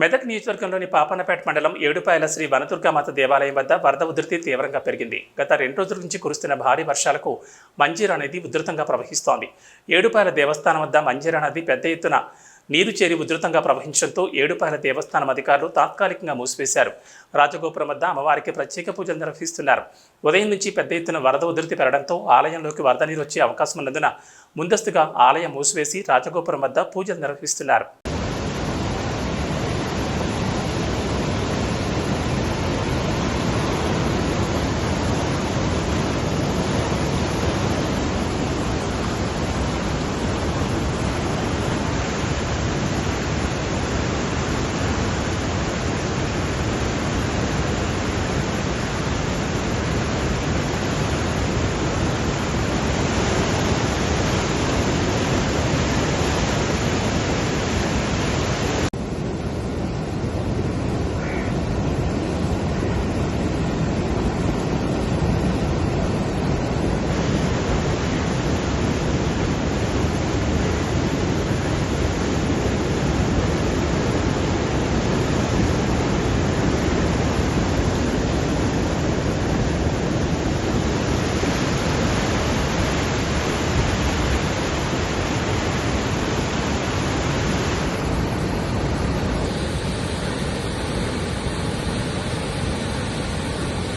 మెదక్ నియోజకవర్గంలోని పాపన్నపేట మండలం ఏడుపాయల శ్రీ వనదుర్గామాత దేవాలయం వద్ద వరద ఉధృతి తీవ్రంగా పెరిగింది. గత రెండు రోజుల నుంచి కురుస్తున్న భారీ వర్షాలకు మంజీరా నది ఉధృతంగా ప్రవహిస్తోంది. ఏడుపాయల దేవస్థానం వద్ద మంజీరా నది పెద్ద ఎత్తున నీరు చేరి ఉధృతంగా ప్రవహించడంతో ఏడుపాయల దేవస్థానం అధికారులు తాత్కాలికంగా మూసివేశారు. రాజగోపురం వద్ద అమ్మవారికి ప్రత్యేక పూజలు నిర్వహిస్తున్నారు. ఉదయం నుంచి పెద్ద ఎత్తున వరద ఉధృతి పెరగడంతో ఆలయంలోకి వరద నీరు వచ్చే అవకాశం ఉన్నందున ముందస్తుగా ఆలయం మూసివేసి రాజగోపురం వద్ద పూజలు నిర్వహిస్తున్నారు.